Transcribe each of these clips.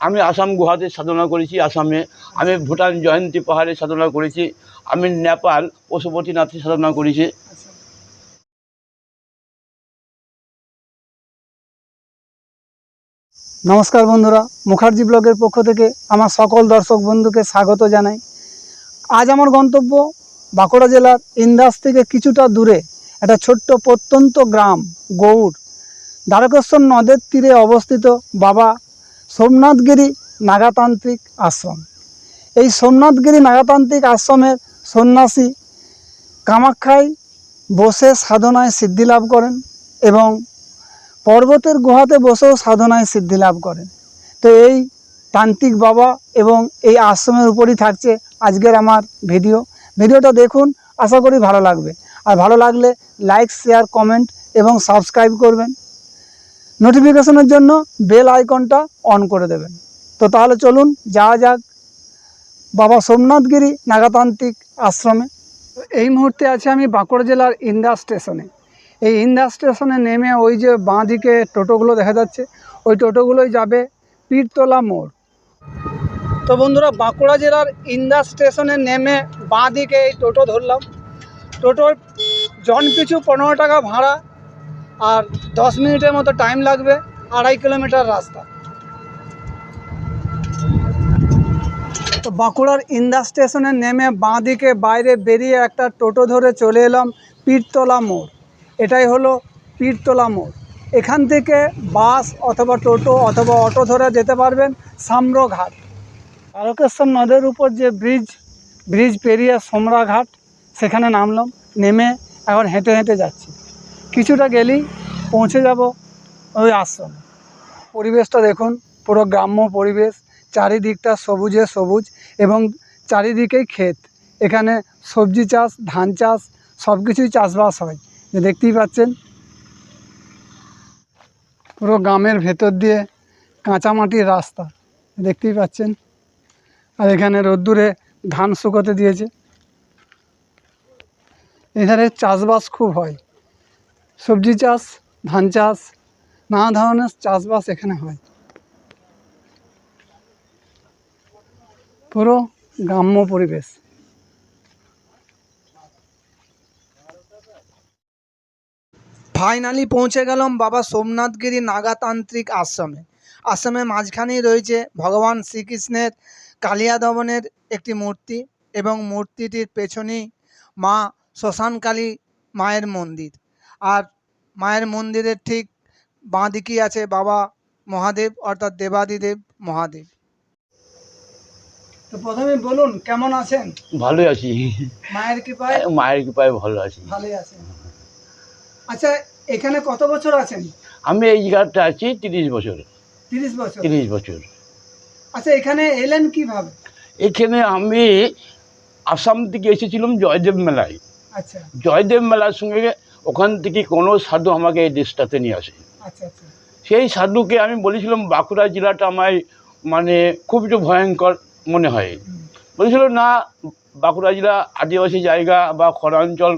আমি আসাম গুহাতে সাধনা করেছি, আসামে। আমি ভুটান জয়ন্তী পাহাড়ে সাধনা করেছি। আমি নেপাল পশুপতিনাথে সাধনা করেছি। নমস্কার বন্ধুরা, মুখার্জি ব্লগের পক্ষ থেকে আমার সকল দর্শক বন্ধুকে স্বাগত জানাই। আজ আমার গন্তব্য বাঁকুড়া জেলার ইন্দাস থেকে কিছুটা দূরে, একটা ছোট্ট প্রত্যন্ত গ্রাম, গৌড়। দ্বারকেশ্বর নদের তীরে অবস্থিত বাবা সোমনাথগিরি নাগাতান্ত্রিক আশ্রম। এই সোমনাথগিরি নাগাতান্ত্রিক আশ্রমের সন্ন্যাসী কামাখ্যায় বসে সাধনায় সিদ্ধি লাভ করেন এবং পর্বতের গুহাতে বসেও সাধনায় সিদ্ধি লাভ করেন। তো এই তান্ত্রিক বাবা এবং এই আশ্রমের উপরই থাকছে আজকের আমার ভিডিও। ভিডিওটা দেখুন, আশা করি ভালো লাগবে। আর ভালো লাগলে লাইক শেয়ার কমেন্ট এবং সাবস্ক্রাইব করবেন। নোটিফিকেশনের জন্য বেল আইকনটা অন করে দেবেন। তো তাহলে চলুন, যাওয়া যাক বাবা সোমনাথগিরি নাগাতান্ত্রিক আশ্রমে। এই মুহূর্তে আছে আমি বাঁকুড়া জেলার ইন্দা স্টেশনে। এই ইন্দা স্টেশনে নেমে ওই যে বাঁ দিকে টোটোগুলো দেখা যাচ্ছে, ওই টোটোগুলোই যাবে পীরতলা মোড়। তো বন্ধুরা, বাঁকুড়া জেলার ইন্দা স্টেশনে নেমে বাঁ দিকে এই টোটো ধরলাম। টোটোর জন পিছু পনেরো টাকা ভাড়া আর দশ মিনিটের মতো টাইম লাগবে, আড়াই কিলোমিটার রাস্তা। তো বাঁকুড়ার ইন্দা স্টেশনে নেমে বাঁ দিকে বাইরে বেরিয়ে একটা টোটো ধরে চলে এলাম পীরতলা মোড়। এটাই হলো পীরতলা মোড়। এখান থেকে বাস অথবা টোটো অথবা অটো ধরে যেতে পারবেন সাম্রঘাট। তারকেশ্বর নদের উপর যে ব্রিজ ব্রিজ পেরিয়ে সোমরাঘাট, সেখানে নামলাম, নেমে এখন হেঁটে হেঁটে যাচ্ছি। কিছুটা গেলেই পৌঁছে যাব ওই আশ্রম। পরিবেশটা দেখুন, পুরো গ্রাম্য পরিবেশ, চারিদিকটা সবুজে সবুজ এবং চারিদিকেই ক্ষেত। এখানে সবজি চাষ, ধান চাষ সব কিছুই চাষবাস হয়। দেখতেই পাচ্ছেন, পুরো গ্রামের ভেতর দিয়ে কাঁচা মাটির রাস্তা। দেখতেই পাচ্ছেন, আর এখানে রোদ্দুরে ধান শুকোতে দিয়েছে। এখানে চাষবাস খুব হয়। সবজি চাষ, ধান চাষ, নানা ধরনের চাষবাস এখানে হয়। পুরো গ্রাম্য পরিবেশ। ফাইনালি পৌঁছে গেলাম বাবা সোমনাথগিরি নাগাতান্ত্রিক আশ্রমে। আশ্রমের মাঝখানেই রয়েছে ভগবান শ্রীকৃষ্ণের কালিয়া দমনের একটি মূর্তি এবং মূর্তিটির পেছনেই মা শ্মশানকালী মায়ের মন্দির। আর মায়ের মন্দিরের ঠিক বাঁ দিকেই আছে বাবা মহাদেব অর্থাৎ দেবাদিদেব মহাদেব। তো প্রথমে বলুন কেমন আছেন? ভালোই আছি। মায়ের কৃপায়? মায়ের কৃপায় ভালো আছি। ভালোই আছেন। আচ্ছা এখানে কত বছর আছেন? আমি এই জায়গাটা আছি তিরিশ বছর। তিরিশ বছর। তিরিশ বছর। আচ্ছা এখানে এলেন কীভাবে? এখানে আমি আসাম থেকে এসেছিলাম জয়দেব মেলায়। আচ্ছা। জয়দেব মেলার সঙ্গে ওখান থেকে কোনো সাধু আমাকে এই দেশটাতে নিয়ে আসে। আচ্ছা আচ্ছা। সেই সাধুকে আমি বলেছিলাম বাঁকুড়া জেলাটা আমায় মানে খুব একটু ভয়ঙ্কর মনে হয়। বলেছিল না বাঁকুড়া জেলা আদিবাসী জায়গা বা খরাঞ্চল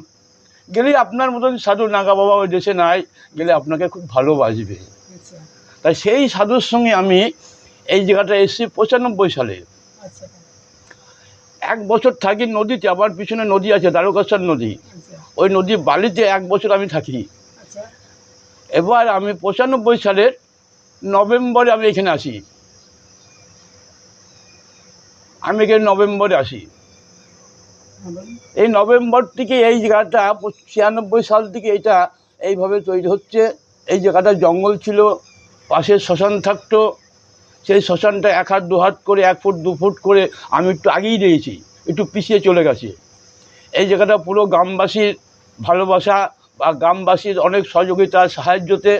গেলে আপনার মতন সাধু নাগা বাবা ওই দেশে নাই গেলে আপনাকে খুব ভালোবাসবে। আচ্ছা। তাই সেই সাধুর সঙ্গে আমি এই জায়গাটা এসেছি পঁচানব্বই সালে। এক বছর থাকি নদীতে আবার পিছনে নদী আছে দ্বারকেশ্বর নদী। ওই নদী বালিতে এক বছর আমি থাকি। আচ্ছা। এবার আমি পঁচানব্বই সালের নভেম্বরে আমি এখানে আসি। আমি এখানে নভেম্বরে আসি। এই নভেম্বর থেকে এই জায়গাটা ছিয়ানব্বই সাল থেকে এটা এইভাবে তৈরি হচ্ছে। এই জায়গাটা জঙ্গল ছিল পাশে শ্মশান থাকতো। সেই শ্মশানটা এক হাত দু হাত করে এক ফুট দু ফুট করে আমি একটু আগেই দিয়েছি একটু পিছিয়ে চলে গেছি। এই জায়গাটা পুরো গ্রামবাসীর ভালোবাসা বা গ্রামবাসীর অনেক সহযোগিতার সাহায্যতে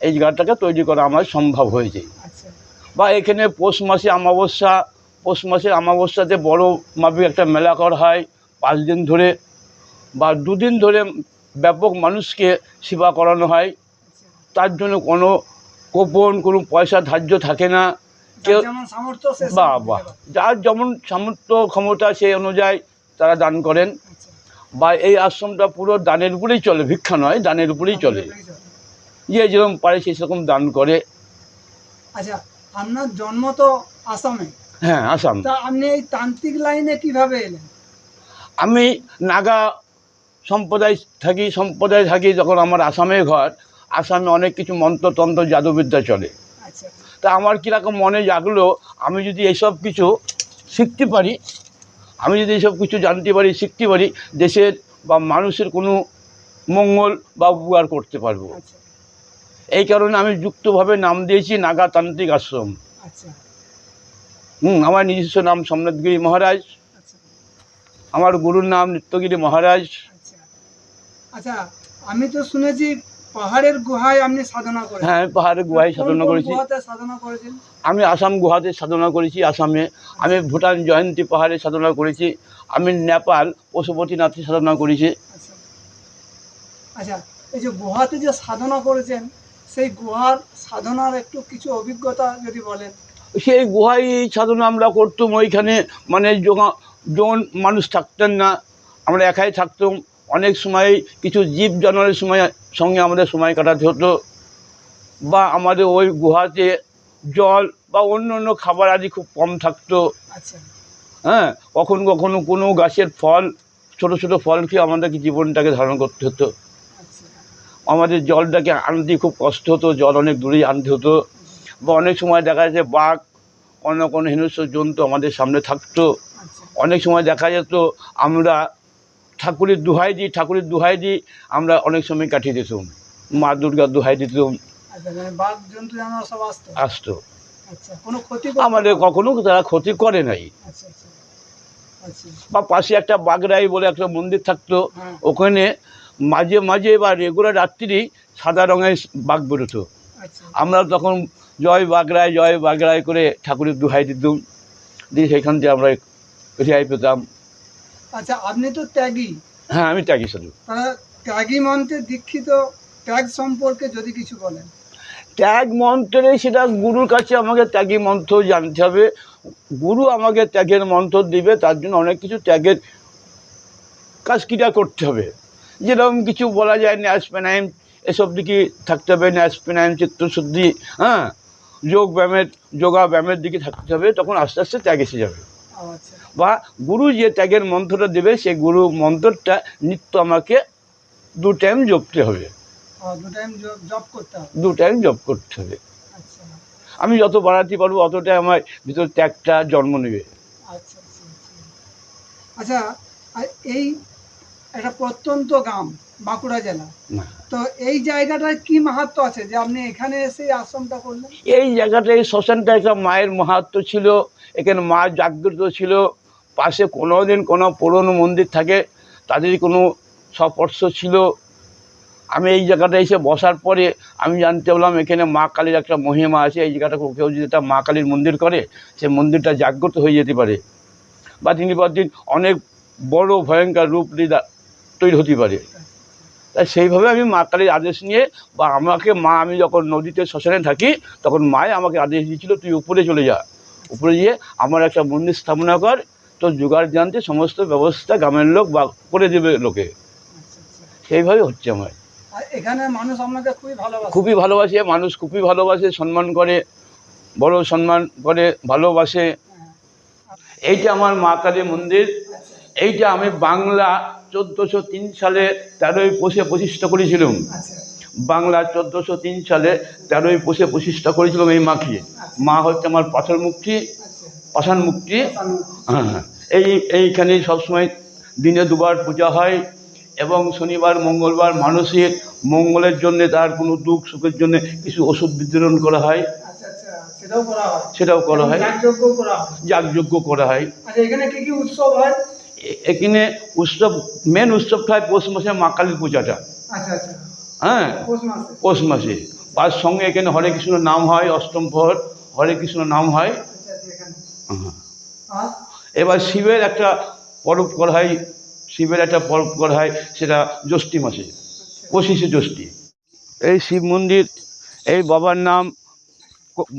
এই জায়গাটাকে তৈরি করা আমার সম্ভব হয়েছে। আচ্ছা। বা এখানে পৌষ মাসে অমাবস্যা পৌষ মাসে অমাবস্যাতে বড় মাপে একটা মেলা করা হয় পাঁচ দিন ধরে বা দুদিন ধরে ব্যাপক মানুষকে সেবা করানো হয়। তার জন্য কোনো কোপন কোনো পয়সা ধার্য থাকে না। কেউ বা যার যেমন সামর্থ্য ক্ষমতা সেই অনুযায়ী তারা দান করেন। আচ্ছা। বা এই আশ্রমটা পুরো দানের উপরেই চলে ভিক্ষা নয় দানের উপরেই চলে। যে যেরকম পারে সেই সেরকম দান করে। আচ্ছা আপনার জন্ম তো আসামে। হ্যাঁ আসাম। তা আপনি এই তান্ত্রিক লাইনে কীভাবে এলেন? আমি নাগা সম্প্রদায় থাকি সম্প্রদায় থাকি যখন আমার আসামে ঘর আসামে অনেক কিছু মন্ত্রতন্ত্র জাদুবিদ্যা চলে। আচ্ছা তা আমার কীরকম মনে জাগলো আমি যদি এইসব কিছু শিখতে পারি আমি যদি এইসব কিছু জানতে পারি শিখতে পারি দেশের বা মানুষের কোনো মঙ্গল বা উপকার করতে পারব। আচ্ছা। এই কারণে আমি যুক্তভাবে নাম দিয়েছি নাগাতান্ত্রিক আশ্রম। আচ্ছা। হুম আমার নিজস্ব নাম সম্রাটগিরি মহারাজ। আচ্ছা। আমার গুরুর নাম নিত্যগিরি মহারাজ। আচ্ছা আমি তো শুনেছি পাহাড়ের গুহায় আপনি সাধনা করেন হ্যাঁ আমি পাহাড়ে গুহায় সাধনা করেছি। সাধনা করেছেন? আমি আসাম গুহাতে সাধনা করেছি আসামে। আমি ভুটান জয়ন্তী পাহাড়ে সাধনা করেছি। আমি নেপাল পশুপতিনাথে সাধনা করেছি। আচ্ছা। আচ্ছা এই যে গুহাতে যে সাধনা করেছেন সেই গুহার সাধনার একটু কিছু অভিজ্ঞতা যদি বলেন। সেই গুহায় সাধনা আমরা করতাম ওইখানে মানে জন মানুষ থাকতেন না আমরা একাই থাকতাম। অনেক সময় কিছু জীব জানোয়ারের সময় সঙ্গে আমাদের সময় কাটাতে হতো বা আমাদের ওই গুহাতে জল বা অন্য অন্য খাবার আদি খুব কম থাকতো। আচ্ছা। হ্যাঁ কখনো কখনো কোনো গাছের ফল ছোট ছোট ফল খেয়ে আমাদেরকে জীবনটাকে ধারণ করতে হতো। আচ্ছা। আমাদের জলটাকে আনতে খুব কষ্ট হতো জল অনেক দূরেই আনতে হতো। বা অনেক সময় দেখা যাচ্ছে বাঘ অন্য কোনো হিংস্র জন্তু আমাদের সামনে থাকতো। আচ্ছা। অনেক সময় দেখা যেত আমরা ঠাকুরের দুহাই দিই ঠাকুরের দুহাই দিই আমরা অনেক সময় কাটিয়ে দিতাম। মা দুর্গার দুহাই দিতাম। আচ্ছা মানে আসতো? আচ্ছা আমাদের? কখনো তারা ক্ষতি করে নাই। আচ্ছা আচ্ছা আচ্ছা। বা পাশে একটা বাগরাই বলে একটা মন্দির থাকতো হ্যাঁ। ওখানে মাঝে মাঝে বা রেগুলার রাত্রি সাদা রঙের বাঘ বেরোতো। আমরা তখন জয় বাগড়ায় জয় বাগড়ায় করে ঠাকুরের দুহাই দিতাম। দিয়ে সেখান থেকে আমরা রেহাই পেতাম। আচ্ছা আপনি তো ত্যাগী। হ্যাঁ আমি ত্যাগী সাধু। ত্যাগী মন্ত্রে দীক্ষিত ত্যাগ সম্পর্কে যদি কিছু বলেন। ত্যাগ মন্ত্রে সেটা গুরুর কাছে আমাকে ত্যাগী মন্ত্র জানতে হবে। গুরু আমাকে ত্যাগের মন্ত্র দিবে তার জন্য অনেক কিছু ত্যাগের কাজ ক্রিয়া করতে হবে। যেরকম কিছু বলা যায় ন্যাসপেনাইম এসব দিকে থাকতে হবে ন্যাসপেনাইম চিত্তশুদ্ধি হ্যাঁ যোগ ব্যায়ামের যোগা ব্যায়ামের দিকে থাকতে হবে তখন আস্তে আস্তে ত্যাগ এসে যাবে। বা গুরু যে ত্যাগের মন্ত্রটা দেবে সেই গুরু মন্ত্রটা নিত্য আমাকে দু টাইম জপতে হবে। দু টাইম জপ করতে হবে? আচ্ছা। আমি যত বাড়াতে পারব অতটাই আমার ভিতর ত্যাগটা জন্ম নেবে। আচ্ছা আচ্ছা আচ্ছা। আচ্ছা এই একটা প্রত্যন্ত গ্রাম। বাঁকুড়া জেলা। তো এই জায়গাটার কি মাহাত্ম আছে? যে আপনি এখানে এসে আশ্রমটা করলেন? এই জায়গাটা এই শ্মশানটা একটা মায়ের মাহাত্ম ছিল এখানে মা জাগ্রত ছিল। পাশে কোনো দিন কোনো পুরনো মন্দির থাকে তাদের কোনো স্পর্শ ছিল। আমি এই জায়গাটা এসে বসার পরে আমি জানতে পারলাম এখানে মা কালীর একটা মহিমা আছে। এই জায়গাটা কেউ যদি একটা মা কালীর মন্দির করে সে মন্দিরটা জাগ্রত হয়ে যেতে পারে। বা দিন পর দিন অনেক বড় ভয়ঙ্কর রূপ তৈরি হতে পারে। তাই সেইভাবে আমি মা কালীর আদেশ নিয়ে বা আমাকে মা আমি যখন নদীতে শ্মশানে থাকি তখন মায়ে আমাকে আদেশ দিয়েছিল তুই উপরে চলে যা। উপরে গিয়ে আমার একটা মন্দির স্থাপনা কর তোর জোগাড় জানতে সমস্ত ব্যবস্থা গ্রামের লোক বা করে দেবে লোকে। সেইভাবে হচ্ছে আমার। এখানে মানুষ আপনাকে খুবই ভালোবাসে। খুবই ভালোবাসে মানুষ খুবই ভালোবাসে সম্মান করে বড় সম্মান করে ভালোবাসে। হ্যাঁ। এইটা আমার মা কালী মন্দির এইটা আমি বাংলা চোদ্দোশো তিন সালে তেরোই পোষে প্রতিষ্ঠা করেছিলাম। আচ্ছা। বাংলা চোদ্দোশো তিন সালে তেরোই পোষে প্রতিষ্ঠা করেছিলাম এই মাকে। মা হচ্ছে আমার পাথর মুক্তি আচ্ছা। পাষাণ মুক্তি। হ্যাঁ হ্যাঁ। এই এইখানে সবসময় দিনে দুবার পূজা হয় এবং শনিবার মঙ্গলবার মানুষের মঙ্গলের জন্য তার কোনো দুঃখ সুখের জন্য কিছু ওষুধ বিতরণ করা হয়। আচ্ছা আচ্ছা। সেটাও করা হয়। যাগযজ্ঞ করা হয়। আচ্ছা এখানে কি কি উৎসব হয়? এখানে উৎসব মেন উৎসবটা হয় পৌষ মাসে মা কালীর পূজাটা হ্যাঁ পৌষ মাসে তার সঙ্গে এখানে হরে কৃষ্ণ নাম হয় অষ্টম প্রহর হরে কৃষ্ণ নাম হ্যাঁ। এবার শিবের একটা পরব করা হয় শিবের একটা পরব করা হয় সেটা জ্যৈষ্ঠী মাসে পঁচিশে জ্যৈষ্ঠী এই শিব মন্দির এই বাবার নাম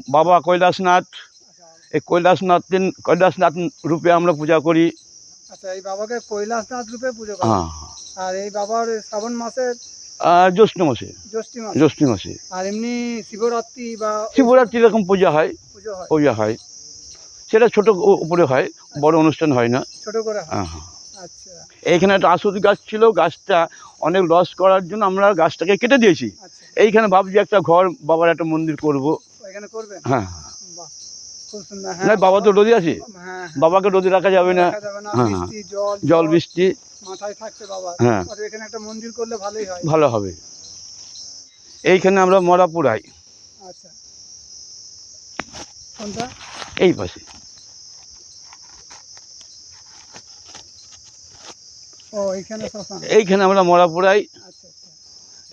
বাবা কৈলাসনাথ এই কৈলাসনাথ কৈলাসনাথ রূপে আমরা পূজা করি আচ্ছা এই বাবাকে রূপে পুজো করে হ্যাঁ আর এই বাবার শ্রাবণ মাসের জ্যৈষ্ঠ মাসে। মাস। জ্যৈষ্ঠ মাসে। আর এমনি শিবরাত্রি বা শিবরাত্রি এরকম পূজা হয়। পুজো হয়। সেটা ছোট উপরে হয় বড় অনুষ্ঠান হয় না। ছোট করে হয়। আচ্ছা। এইখানে একটা আসুদ গাছ ছিল গাছটা অনেক লস করার জন্য আমরা গাছটাকে কেটে দিয়েছি। আচ্ছা। এইখানে ভাবছি একটা ঘর বাবার একটা মন্দির করব। এখানে করবেন? হ্যাঁ। না হ্যাঁ বাবা তো রোদে আছে। হ্যাঁ বাবাকে রোদে রাখা যাবে না। হ্যাঁ। বৃষ্টি জল বৃষ্টি। হ্যাঁ। হয়। ভালো হবে। এইখানে আমরা মরা পোড়াই আচ্ছা এই পাশে। এইখানে আমরা মরা পোড়াই আচ্ছা আচ্ছা।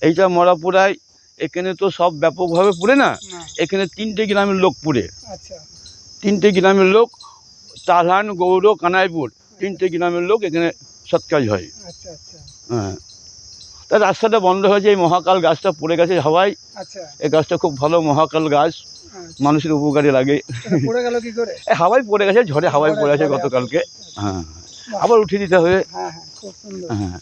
এইটা মরা পোড়াই এখানে তো সব ব্যাপকভাবে পুড়ে না? না। এখানে তিনটে গ্রামের লোক পুড়ে। আচ্ছা। তিনটে গ্রামের লোক তালহান গৌর কানাইপুর তিনটে গ্রামের লোক এখানে সৎকাজ হয়। আচ্ছা আচ্ছা। হ্যাঁ। তা রাস্তাটা বন্ধ হয়েছে এই মহাকাল গাছটা পড়ে গেছে হাওয়ায়। আচ্ছা। এই গাছটা খুব ভালো মহাকাল গাছ। মানুষের উপকারে লাগে। এটা পড়ে গেছে ঝড়ে হাওয়ায় ঝড়ে- পড়ে গেছে গতকালকে। হ্যাঁ। আবার উঠিয়ে দিতে হবে। হ্যাঁ।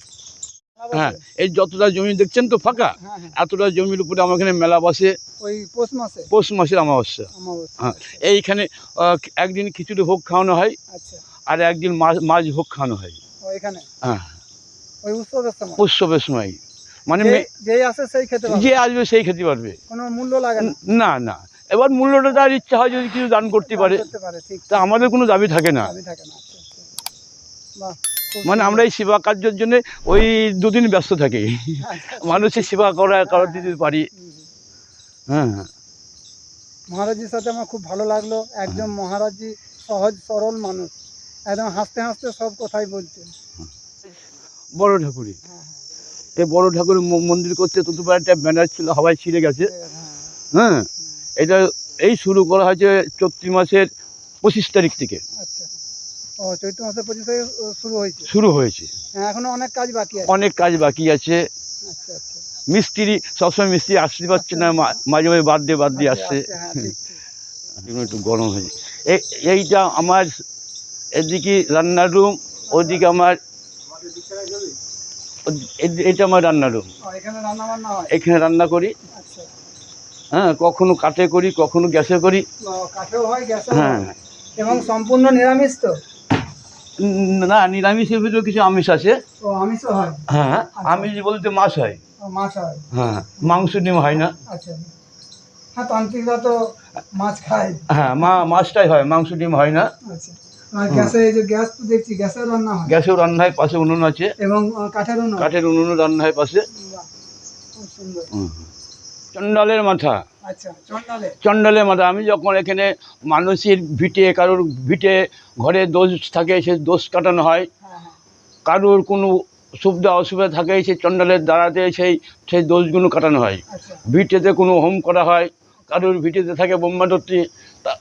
হ্যাঁ? এই যতটা জমি দেখছেন তো ফাঁকা হ্যাঁ হ্যাঁ। এতটা জমির উপরে আমার এখানে মেলা বসে। ওই পৌষ মাসে? পৌষ মাসের অমাবস্যা। হ্যাঁ এইখানে একদিন খিচুড়ি ভোগ খাওয়ানো হয় আচ্ছা। আর একদিন মাছ মাছ ভোগ খাওয়ানো হয়। এখানে? হ্যাঁ। উৎসবের সময়? মানে যে- আসবে সেই খেতে পারবে। মূল্য লাগে না? না এবার মূল্যটা তার ইচ্ছা হয় যদি কিছু দান করতে পারে তা আমাদের কোনো দাবি থাকে না। থাকে না আচ্ছা আচ্ছা। বাহ। মানে আমরা এই সেবা কার্যের জন্য ওই দুদিন ব্যস্ত থাকি। মানুষের সেবা করা করার দিতে পারি। হুম। হ্যাঁ। মহারাজজির সাথে আমার খুব ভালো লাগল। একদম মহারাজজি সহজ সরল মানুষ। একদম হাসতে হাসতে সব কথাই বলছেন বড় ঠাকুরই। হ্যাঁ হ্যাঁ এই বড় ঠাকুর মন্দির করতে ততবার একটা ব্যানার ছিল হাওয়ায় ছিঁড়ে গেছে। হ্যাঁ হ্যাঁ এটা এই শুরু করা হয়েছে চৈত্রি মাসের পঁচিশ তারিখ থেকে। আচ্ছা। ও চৈত্র মাসের পঁচিশ থেকে শুরু হয়েছে? শুরু হয়েছে। হ্যাঁ এখনও অনেক কাজ বাকি আছে। অনেক কাজ বাকি আছে। আচ্ছা আচ্ছা। মিস্ত্রি সবসময় মিস্ত্রি আসতে পারছে না মা- মাঝে মাঝে বাদ দিয়ে বাদ দিয়ে আসছে। আচ্ছা, হ্যাঁ একটু গরম এই এইটা আমার এদিকে রান্নার রুম ওদিকে আমার এটা আমার রান্নার রুম। এখানে রান্না হয়? করি। আচ্ছা। হ্যাঁ কখনো কাঠে করি কখনো গ্যাসে করি। হয়। হ্যাঁ। এবং সম্পূর্ণ নিরামিষ তো? না নিরামিষের ভিতরে কিছু আমিষ আছে। ও আমিষও হয়? হ্যাঁ আমিষ বলতে মাছ হয়। মাছ হয়? হ্যাঁ মাংস ডিম হয় না। আচ্ছা। হ্যাঁ তান্ত্রিকরা তো মাছ খায়। হ্যাঁ মা মাছটাই হয় মাংস ডিম হয় না। আচ্ছা। আর গ্যাসে এই যে গ্যাস তো দেখছি গ্যাসের রান্না হয়? গ্যাসেও রান্না হয় পাশে উনুন আছে। এবং আহ, কাঠেরও নয়? কাঠের উনুনও রান্না হয় পাশে। সুন্দর। চণ্ডালের মাথা। আচ্ছা চন্ডালে মাথা আমি যখন এখানে মানুষের ভিটে কারোর ভিটে ঘরে দোষ থাকে সে দোষ কাটানো হয়। হ্যাঁ হ্যাঁ। কারোর কোনো সুবিধা অসুবিধা থাকে সেই চণ্ডালের দ্বারাতে সেই সেই দোষগুলো কাটানো হয়। আচ্ছা। ভিটেতে কোনো হোম করা হয় কারোর ভিটেতে থাকে ব্রহ্মাদত্রী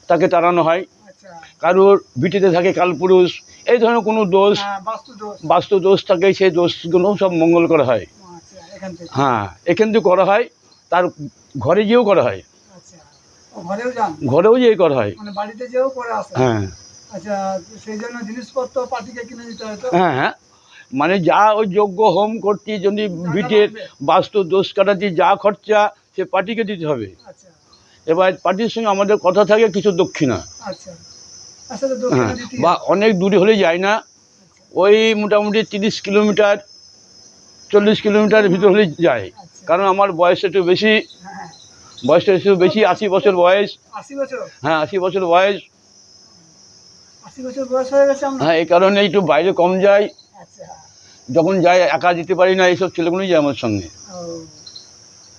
তাকে তাড়ানো হয়। আচ্ছা। কারোর ভিটেতে থাকে কালপুরুষ এই ধরনের কোনো দোষ হ্যাঁ বাস্তু দোষ। বাস্তু থাকে সেই দোষগুলো সব মঙ্গল করা হয়। হ্যাঁ এখান থেকে করা হয়। তার ঘরে গিয়েও করা হয়। আচ্ছা। ঘরেও যেয়ে করা হয়। মানে বাড়িতে যেও করে হ্যাঁ। আচ্ছা সেই জন্য জিনিসপত্র পার্টিকে কিনে দিতে হয় হ্যাঁ হ্যাঁ। মানে যা ওই যোগ্য হোম করতে যদি ভিটের বাস্তু দোষ কাটাতে যা খরচা সে পার্টিকে দিতে হবে। আচ্ছা। এবার পার্টির সঙ্গে আমাদের কথা থাকে কিছু দক্ষিণা। হ্যাঁ বা অনেক দূরে হলে যায় না। ওই মোটামুটি তিরিশ কিলোমিটার চল্লিশ কিলোমিটার ভিতর হলে যায়। কারণ আমার বয়স একটু বেশি বয়সটা একটু বেশি আশি বছর বয়স। হ্যাঁ আশি বছর বয়স। হয়ে এই কারণে একটু বাইরে কম যাই। আচ্ছা। যখন যাই একা যেতে পারি না এইসব ছেলেগুলোই যায় আমার সঙ্গে।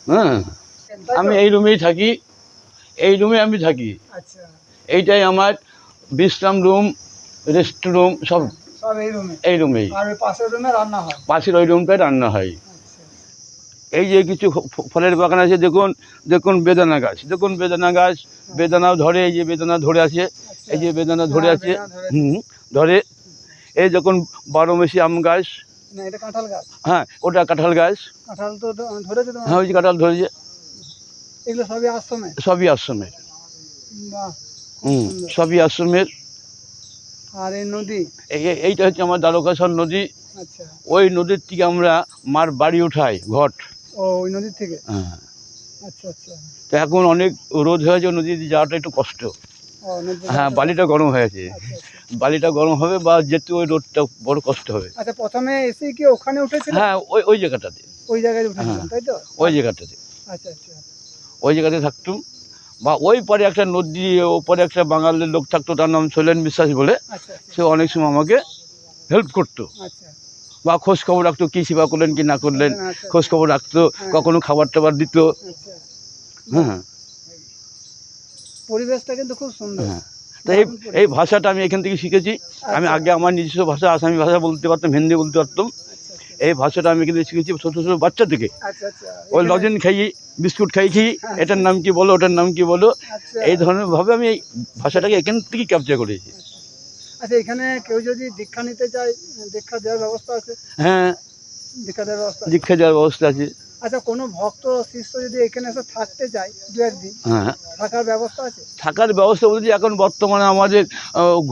হ্যাঁ আমি এই রুমেই থাকি। এই রুমে আমি থাকি। আচ্ছা। এইটাই আমার বিশ্রাম রুম রেস্ট রুম সব এই রুমে? এই রুমেই। পাশের রুমে রান্না হয়? পাশের ওই রুমটায় রান্না হয়। এই যে কিছু ফলের বাগান আছে দেখুন দেখুন বেদানা গাছ দেখুন বেদানা গাছ বেদানাও ধরে এই যে বেদানা ধরে আছে এই যে বেদানা ধরে হ্যাঁ, আছে ধরে হুম ধরে এই দেখুন বারো মেশি আম গাছ হ্যাঁ ওটা কাঁঠাল গাছ। হ্যাঁ ওই যে কাঁঠাল ধরেছে। এগুলো সবই আশ্রমে? সবই আশ্রমের হুম সবই আশ্রমের আর এই নদী? এই এই- এইটা হচ্ছে আমার দ্বারকাশ্বর নদী। আচ্ছা। ওই নদীর থেকে আমরা মার বাড়ি উঠাই ঘট। ও ওই নদীর থেকে? হ্যাঁ। আচ্ছা আচ্ছা। তো এখন অনেক রোদ হয়েছে নদীতে যাওয়াটা একটু কষ্ট। হ্যাঁ বালিটা গরম হয়েছে। আচ্ছা বালিটা গরম হবে বা যেতে ওই রোদটা বড় কষ্ট হবে। আচ্ছা প্রথমে এসে কি ওখানে উঠেছিল? হ্যাঁ ওই ওই জায়গাটাতে। ওই জায়গায় হ্যাঁ। তাই তো? ওই জায়গাটাতে। আচ্ছা আচ্ছা। ওই জায়গাতে থাকতুম। বা ওই পারে একটা নদী ওপরে একটা বাঙালির লোক থাকতো তার নাম শৈলেন বিশ্বাস বলে। সে অনেক সময় আমাকে হেল্প করতো। আচ্ছা। বা খোঁজ খবর রাখতো কী সেবা করলেন কি না করলেন আচ্ছা খোঁজ খবর রাখতো কখনো খাবার টাবার দিত। আচ্ছা। হ্যাঁ পরিবেশটা কিন্তু খুব সুন্দর। হ্যাঁ। তো এই এই ভাষাটা আমি এখান থেকে শিখেছি। আমি আগে আমার নিজস্ব ভাষা আসামি ভাষা বলতে পারতাম হিন্দি বলতে পারতাম। আচ্ছা এই ভাষাটা আমি কিন্তু শিখেছি ছোটো ছোটো বাচ্চা থেকে। আচ্ছা আচ্ছা। ওই লজেন খাই বিস্কুট খাই এটার নাম কি বলো ওটার নাম কি বলো? আচ্ছা। এই ধরনের ভাবে আমি এই ভাষাটাকে এখান থেকে ক্যাপচার করেছি। আচ্ছা এখানে কেউ যদি দীক্ষা নিতে চায় দীক্ষা দেওয়ার ব্যবস্থা আছে? হ্যাঁ দীক্ষা দেওয়ার ব্যবস্থা দীক্ষা যাওয়ার ব্যবস্থা আছে। আচ্ছা কোনো ভক্ত শিষ্য যদি এখানে এসে থাকতে চায় দু একদিন হ্যাঁ। থাকার ব্যবস্থা আছে? থাকার ব্যবস্থা বলতে এখন বর্তমানে আমাদের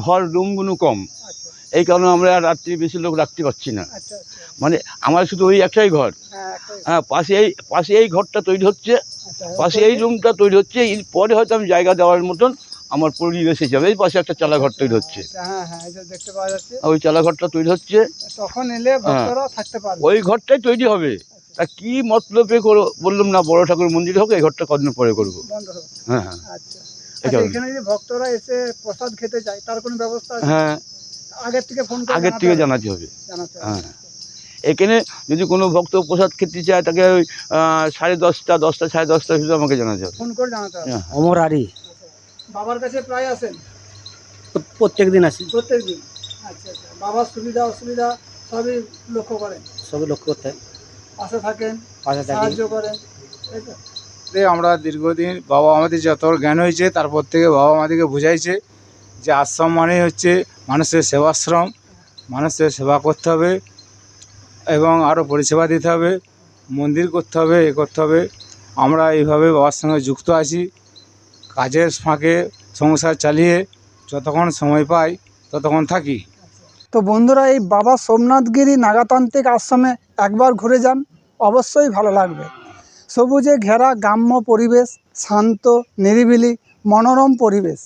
ঘর রুমগুলো কম। আচ্ছা। এই কারণে আমরা আর রাত্রি বেশি লোক রাখতে পারছি না। আচ্ছা আচ্ছা। মানে আমার শুধু ওই একটাই ঘর। হ্যাঁ হ্যাঁ পাশে এই পাশে এই ঘরটা তৈরি হচ্ছে। পাশে এই রুমটা তৈরি হচ্ছে। এর পরে হয়তো আমি জায়গা দেওয়ার মতন আমার পরিবেশ হিসাবে। এই পাশে একটা চালা ঘর তৈরি হচ্ছে। আচ্ছা, হ্যাঁ হ্যাঁ এই যে দেখতে পাওয়া যাচ্ছে। ওই চালা ঘরটা তৈরি হচ্ছে। তখন এলে ভক্তরা থাকতে পারবে। ওই ঘরটাই তৈরি হবে। তা কি মতলবে করো বললাম না বড় ঠাকুর মন্দির হোক এই ঘরটা কদিন পরে করব? হ্যাঁ হ্যাঁ। আচ্ছা। আচ্ছা কারণে। এখানে যদি ভক্তরা এসে প্রসাদ খেতে চায় তার কোনো ব্যবস্থা হ্যাঁ। আগের থেকে ফোন আগের থেকে জানাতে হবে। জানাতে হ্যাঁ এখানে যদি কোনো ভক্ত প্রসাদ খেতে চায় তাকে ওই সাড়ে দশটা দশটা সাড়ে দশটা ভিতরে আমাকে জানাতে হবে। ফোন করে জানাতে হবে। হ্যাঁ অমর আরি বাবার কাছে প্রায় আসেন? প্রত্যেক দিন আসি। প্রত্যেক দিন আচ্ছা আচ্ছা। বাবার সুবিধা অসুবিধা সবই লক্ষ্য করেন? সবই লক্ষ্য করতে হয়। পাশে থাকেন পাশে সাহায্য করেন তাই তো? আমরা দীর্ঘদিন বাবা আমাদের যত জ্ঞান হয়েছে তারপর থেকে বাবা আমাদেরকে বুঝাইছে যে আশ্রম মানে হচ্ছে মানুষের সেবাশ্রম মানুষের সেবা করতে হবে এবং আরও পরিষেবা দিতে হবে মন্দির করতে হবে এ করতে হবে। আমরা এইভাবে বাবার সঙ্গে যুক্ত আছি। কাজের ফাঁকে সংসার চালিয়ে যতক্ষণ সময় পাই ততক্ষণ থাকি। তো বন্ধুরা, এই বাবা সোমনাথগিরি নাগাতান্ত্রিক আশ্রমে একবার ঘুরে যান, অবশ্যই ভালো লাগবে। সবুজে ঘেরা গ্রাম্য পরিবেশ, শান্ত, নিরিবিলি, মনোরম পরিবেশ।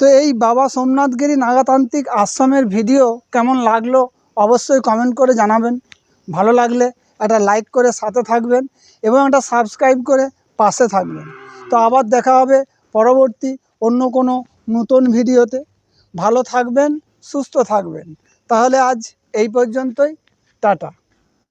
তো এই বাবা সোমনাথগিরি নাগাতান্ত্রিক আশ্রমের ভিডিও কেমন লাগল অবশ্যই কমেন্ট করে জানাবেন। ভালো লাগলে একটা লাইক করে সাথে থাকবেন এবং একটা সাবস্ক্রাইব করে পাশে থাকবেন। তো আবার দেখা হবে পরবর্তী অন্য কোনো নতুন ভিডিওতে। ভালো থাকবেন, সুস্থ থাকবেন। তাহলে আজ এই পর্যন্তই। টাটা।